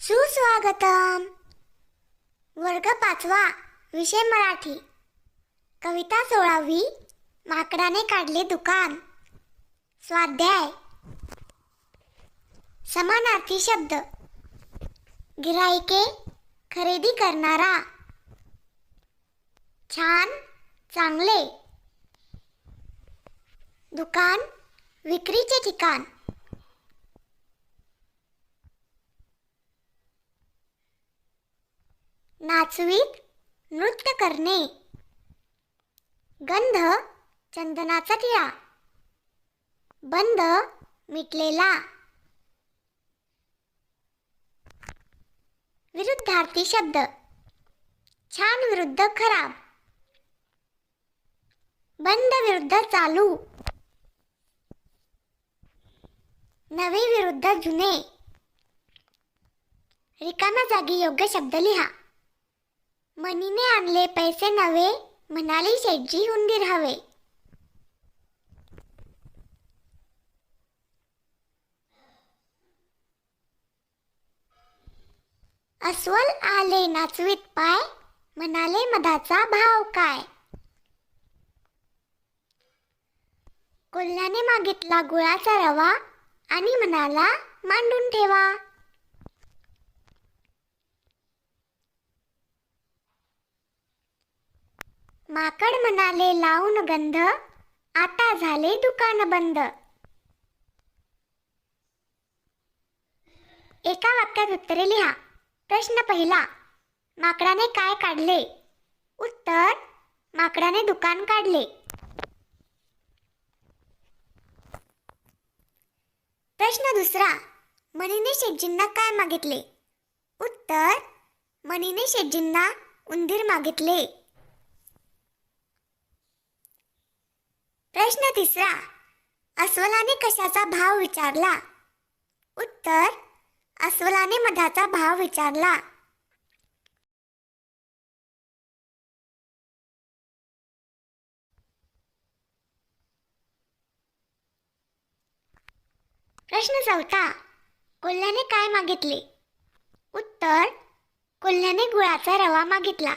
सुस्वागतम. वर्ग पाचवा विषय मराठी. कविता सोळावी माकडाने काढले दुकान. स्वाध्याय. समानार्थी शब्द. गिराईके खरेदी करणारा. छान चांगले. दुकान विक्रीचे ठिकाण. नाचवीत नृत्य करणे. गंध चंदनाचा टिळा. बंद मिटलेला. विरुद्धार्थी शब्द. छान विरुद्ध खराब. बंद विरुद्ध चालू. नवे विरुद्ध जुने. रिकाम्या जागी योग्य शब्द लिहा. मनीने आणले पैसे नवे म्हणाली शेटजी उंदीर हवे. अस्वल आले नाचवीत पाय म्हणाले मधाचा भाव काय? कोल्ह्याने मागितला गुळाचा रवा आणि म्हणाला मांडून ठेवा. माकड म्हणाले लावून गंध. आता झाले दुकान बंद. एका वाक्यात उत्तरे लिहा. प्रश्न पहिला माकडाने काय काढले? उत्तर माकडाने दुकान काढले. प्रश्न दुसरा मनीने शेटजींना काय मागितले? उत्तर मनीने शेटजींना उंदीर मागितले. प्रश्न तिसरा. अस्वलाने कशाचा भाव विचारला? उत्तर अस्वलाने मधाचा भाव विचारला. प्रश्न चौथा. कोल्ह्याने काय मागितले? उत्तर कोल्ह्याने गुळाचा रवा मागितला.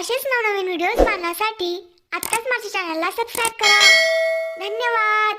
असेच नवनवीन व्हिडिओज पाहण्यासाठी आत्ताच माझ्या चॅनलला सबस्क्राईब करा. धन्यवाद.